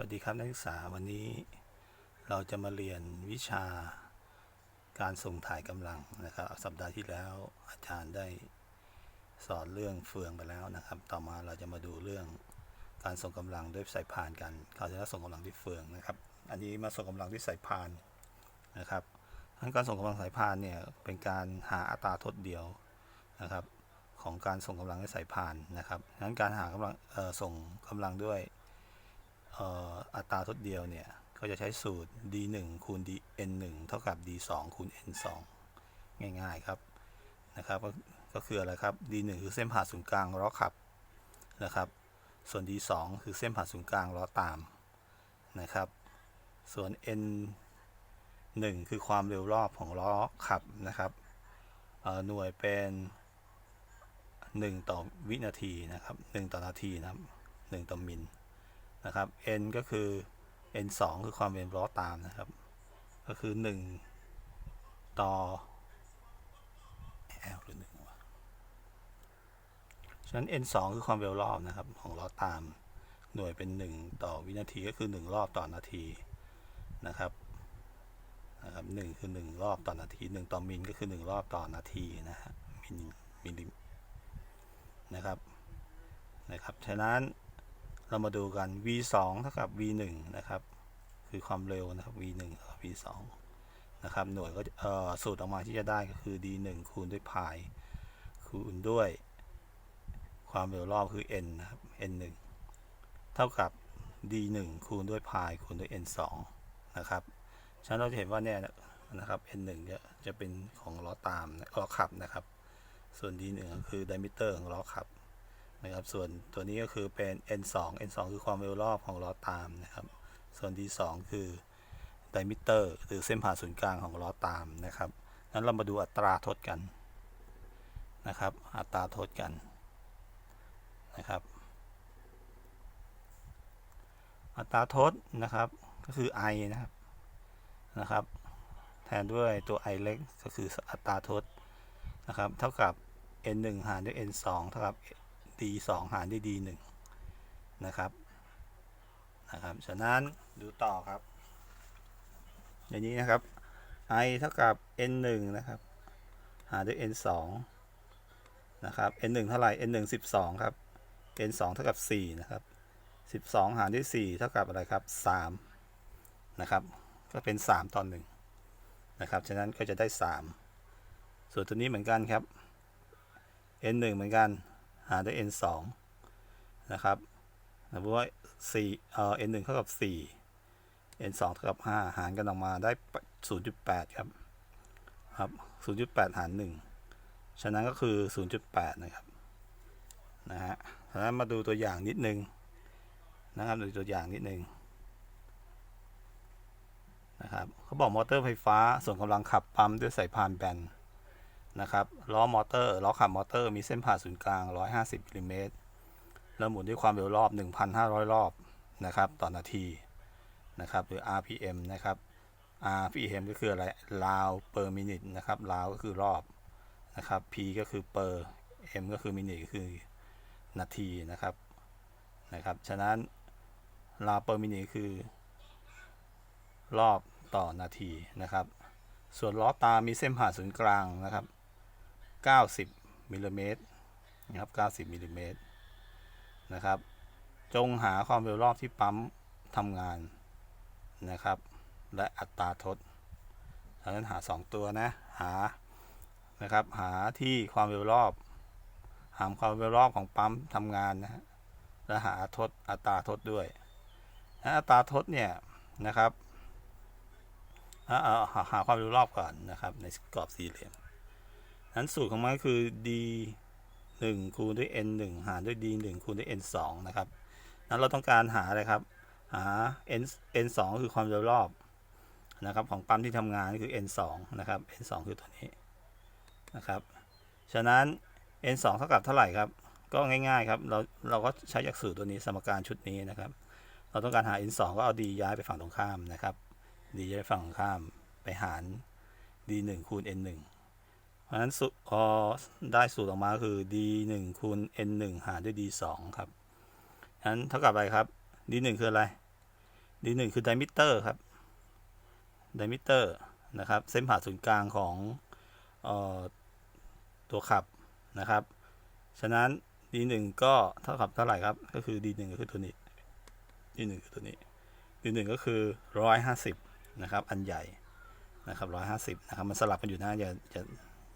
วัสดีครับนักศึกษาวันนี้เราจะมาเรียนวิชาการส่งถ่ายกำลังนะครับ สัปดาห์ที่แล้วอาจารย์ได้สอนเรื่องเฟืองไปแล้วนะครับ ต่อมาเราจะมาดูเรื่องการส่งกำลังด้วยสายพานกันคราวที่แล้วส่งกำลังด้วยเฟืองนะครับ อันนี้มาส่งกำลังด้วยสายพานนะครับทั้งการส่งกำลังสายพานเนี่ยเป็นการหาอัตราทดเดียวนะครับของการส่งกำลังด้วยสายพานนะครับงั้นการหากำลังส่งกำลังด้วย อัตราทดเดียวเนี่ยก็จะใช้สูตร d 1คูณ d n 1เท่ากับ d 2คูณ n 2ง่ายๆครับนะครับก็คืออะไรครับ d 1คือเส้นผ่าศูนย์กลางล้อขับนะครับส่วน d 2คือเส้นผ่าศูนย์กลางล้อตามนะครับส่วน n 1คือความเร็วรอบของล้อขับนะครับหน่วยเป็น 1 ต่อวินาทีนะครับ 1 ต่อนาทีนะครับ 1 ต่อมิล นะครับ n ก็คือ n 2คือความเร็วล้อตามนะครับ ก็คือ 1 ต่อ l หรือ1วะฉะนั้น n 2คือความเร็วรอบนะครับ ของล้อตาม หน่วยเป็น 1 ต่อวินาทีก็คือ 1 รอบต่อนาทีนะครับนะครับ1คือ1รอบต่อนาที1ต่อมิลก็คือ1รอบต่อนาทีนะฮะมิลมิลลินะครับนะครับฉะนั้น เรามาดูกัน v 2เท่ากับ v 1นะครับ คือความเร็วนะครับ v 1เท่ากับ v 2นะครับ หน่วยก็สูตรออกมาที่จะได้ก็คือ d 1คูณด้วยพายคูณด้วย ความเร็วรอบคือ n นะครับ n 1เท่ากับ d 1คูณด้วยพายคูณด้วย n 2นะครับ ฉะนั้นเราจะเห็นว่าเนี่ยนะครับ n 1จะจะเป็นของล้อตามล้อขับนะครับ ส่วน d 1ก็คือ diameter ของล้อขับ นะครับ ส่วนตัวนี้ก็คือเป็น n 2 n 2 คือความเร็วรอบของล้อตามนะครับ ส่วน d 2 คือ diameter หรือเส้นผ่าศูนย์กลางของล้อตามนะครับนั้นเรามาดูอัตราทดกันนะครับ อัตราทดกันนะครับ อัตราทดนะครับก็คือ i นะครับนะครับ แทนด้วยตัว i เล็กก็คืออัตราทดนะครับ เท่ากับ n 1หารด้วย n 2เท่ากับ d 2หารด้วย d 1นะครับนะครับ ฉะนั้นดูต่อครับ อย่างนี้นะครับ i เท่ากับ n 1นะครับ หารด้วย n 2นะครับ n 1เท่าไหร่ n 1 12 ครับ n 2เท่ากับ 4 นะครับ 12 หารด้วย 4 เท่ากับอะไรครับ 3 นะครับ ก็เป็น 3ต่อ1นะครับ ฉะนั้นก็จะได้ 3 ส่วนตัวนี้เหมือนกันครับ n 1เหมือนกัน หารด้วย n 2นะครับนะเพราะว่า4เอ่อ n 1เท่ากับ 4 n 2เท่ากับ 5 หารกันออกมาได้ 0.8 ครับครับ 0.8 หาร 1 ฉะนั้นก็คือ 0.8 นะครับนะฮะฉะนั้นมาดูตัวอย่างนิดนึงนะครับดูตัวอย่างนิดนึงนะครับเขาบอกมอเตอร์ไฟฟ้าส่งกำลังขับปั๊มด้วยสายพานแบน นะครับล้อมอเตอร์ล้อขับมอเตอร์มีเส้นผ่าศูนย์กลาง 150มิลลิเมตรแล้วหมุนด้วยความเร็วรอบ 1,500 รอบนะครับต่อนาทีนะครับหรือ RPM นะครับ RPM ก็คืออะไร round per minute นะครับ round ก็คือรอบนะครับ P ก็คือ per M ก็คือ minute ก็คือนาทีนะครับนะครับฉะนั้น round per minute คือ รอบต่อนาทีนะครับ ส่วนล้อตามีเส้นผ่าศูนย์กลางนะครับ 90มิลลิเมตรนะครับ90มิลลิเมตรนะครับ จงหาความเร็วรอบที่ปั๊มทำงานนะครับ และอัตราทดดังนั้นหา 2 ตัวนะ หานะครับ หาที่ความเร็วรอบ หาความเร็วรอบของปั๊มทำงานนะฮะและหาทดอัตราทดด้วยอัตราทดเนี่ยนะครับอาเอหาความเร็วรอบก่อนนะครับ ในกรอบสี่เหลี่ยม นั้นสูตรของมันก็คือ d 1คูณด้วย n 1หารด้วย d 1คูณด้วย n 2นะครับ นั้นเราต้องการหาอะไรครับ หา n n 2คือความเร็วรอบนะครับ ของปั๊มที่ทำงานคือ n 2นะครับ n 2คือตัวนี้นะครับ ฉะนั้น n 2เท่ากับเท่าไหร่ครับ ก็ง่ายๆครับ เราเราก็ใช้จากสูตรตัวนี้สมการชุดนี้นะครับ เราต้องการหา n 2ก็เอา d ย้ายไปฝั่งตรงข้ามนะครับ d ย้ายฝั่งตรงข้ามไปหาร d 1คูณ n 1 เพราะฉะนั้นสูพอได้สูตรออกมาคือ d 1คูณ n 1หารด้วย d 2ครับฉะนั้นเท่ากับอะไรครับ d 1คืออะไร D หนึ่งคือไดมิเตอร์ครับไดมิเตอร์นะครับ เส้นผ่าศูนย์กลางของออตัวขับนะครับ ฉะนั้น D หนึ่งก็เท่ากับเท่าไหร่ครับ ก็คือ D หนึ่งก็คือตัวนี้ D หนึ่งคือตัวนี้ D หนึ่งก็คือร้อยห้าสิบนะครับ อันใหญ่นะครับร้อยห้าสิบนะครับ มันสลับกันอยู่นะอย่าอย่า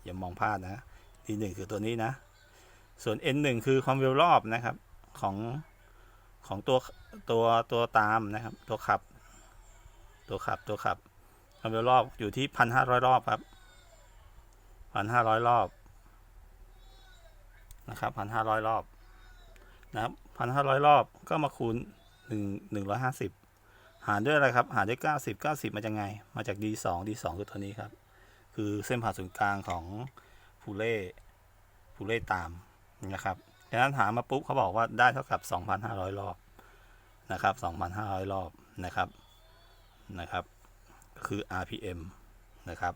อย่ามองพลาดนะ D หนึ่งคือตัวนี้นะ ส่วน N หนึ่งคือความเร็วรอบนะครับของของตัวตัวตัวตามนะครับ ตัวขับ ตัวขับตัวขับความเร็วรอบอยู่ที่พันห้าร้อยรอบครับพันห้าร้อยรอบนะครับพันห้าร้อยรอบนะครับพันห้าร้อยรอบก็มาคูณหนึ่งหนึ่งร้อยห้าสิบหารด้วยอะไรครับ หารด้วยเก้าสิบเก้าสิบมาจากไง มาจาก d สอง d สองคือตัวนี้ครับ คือเส้นผ่าศูนย์กลางของฟูเล่ฟูเล่ตามนะครับดังนั้นหามาปุ๊บเขาบอกว่าได้เท่ากับ 2,500 รอบนะครับ 2,500 รอบนะครับนะครับ คือ RPM นะครับ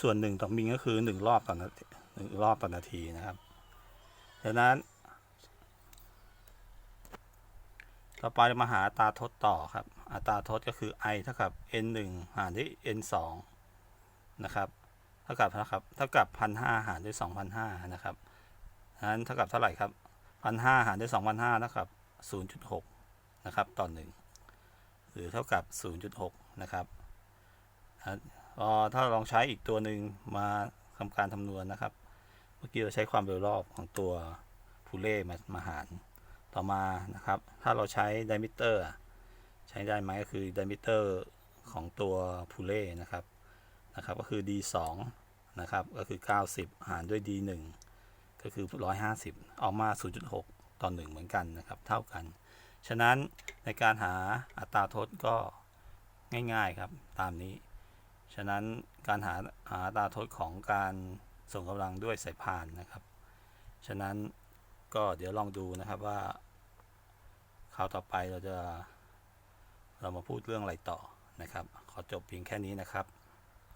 ส่วนหนึ่งต่อมิลก็คือ 1 รอบต่อนาทีหนึ่งรอบต่อนาทีนะครับดังนั้น ต่อไปมาหาตาทดต่อครับ อัตราทดก็คือ i เท่ากับ n 1หารด้วย n 2นะครับ เท่ากับเท่ากับเท่ากับพันห้าหารด้วยสองพันห้านะครับนั้นเท่ากับเท่าไหร่ครับพันห้าหารด้วยสองพันห้าเท่ากับศูนย์จุดหกนะครับต่อหนึ่งหรือเท่ากับศูนย์จุดหกนะครับอะพอถ้าลองใช้อีกตัวหนึ่งมาทำการคำนวณนะครับ เมื่อกี้เราใช้ความเร็วรอบของตัวพูเล่มามาหาร ต่อมานะครับ ถ้าเราใช้ไดมิเตอร์ ใช้ได้ไหมก็คือไดมิเตอร์ของตัวพูเล่นะครับนะครับ ก็คือ d 2 นะครับก็คือ 90 หารด้วย d 1 ก็คือ 150 ออกมา 0.6 ต่อ 1 เหมือนกันนะครับ เท่ากัน ฉะนั้นในการหาอัตราทดก็ง่ายๆครับตามนี้ ฉะนั้นการหาหาอัตราทดของการส่งกำลังด้วยสายพานนะครับ ฉะนั้นก็เดี๋ยวลองดูนะครับว่าคราวต่อไปเราจะ เรามาพูดเรื่องอะไรต่อนะครับ ขอจบเพียงแค่นี้นะครับ